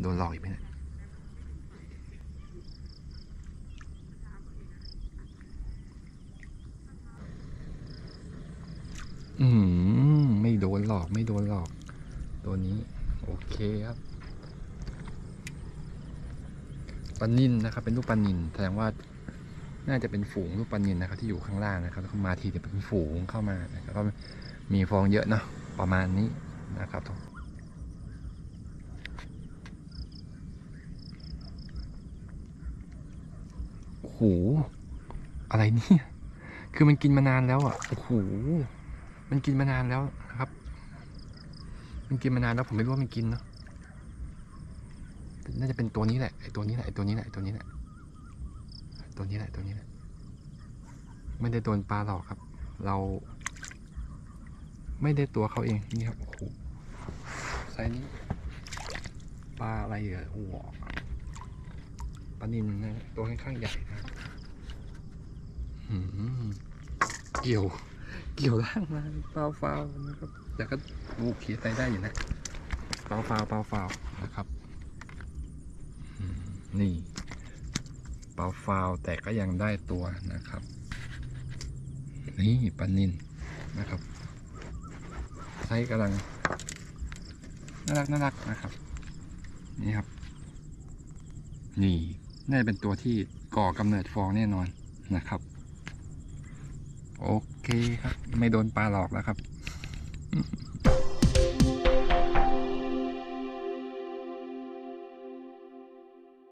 โดนหลอกอีกไหมเนี่ยอืมไม่โดนหลอกไม่โดนหลอก ตัวนี้ โอเคครับปลานินนะครับ เป็นลูกปลานินแสดงว่าน่าจะเป็นฝูงลูกปลานินนะครับ ที่อยู่ข้างล่างนะครับแล้วมาทีเดียวเป็นฝูงเข้ามานะครับก็มีฟองเยอะเนาะประมาณนี้นะครับ โอ้โห อะไรเนี่ย คือมันกินมานานแล้วอะ โอ้โห มันกินมานานแล้วนะครับ มันกินมานานแล้วผมไม่รู้ว่ามันกินเนาะ น่าจะเป็นตัวนี้แหละ ไอตัวนี้แหละ ไอตัวนี้แหละ ไอตัวนี้แหละ ตัวนี้แหละ ตัวนี้แหละ ไม่ได้โดนปลาหลอกครับ เรา ไม่ได้ตัวเขาเอง นี่ครับ โอ้โหไซนี้ ปลาอะไรเหรอโอ้โหานินนะตัวค่อนข้างใหญ่นะเกี่ยว เกี่ยวล่างมาเปล่าฟาวนะครับแต่ก็บูขีดไตได้อยู่นะเปล่าฟาวเปล่าฟาวนะครับนี่เปล่าฟาวแต่ก็ยังได้ตัวนะครับ นี่ปลานินนะครับไซส์กำลังน่ารักน่ารักนะครับ นี่ครับ นี่ น่าจะเป็นตัวที่ก่อกำเนิดฟองแน่นอนนะครับ โอเคครับ ไม่โดนปลาหลอกแล้วครับ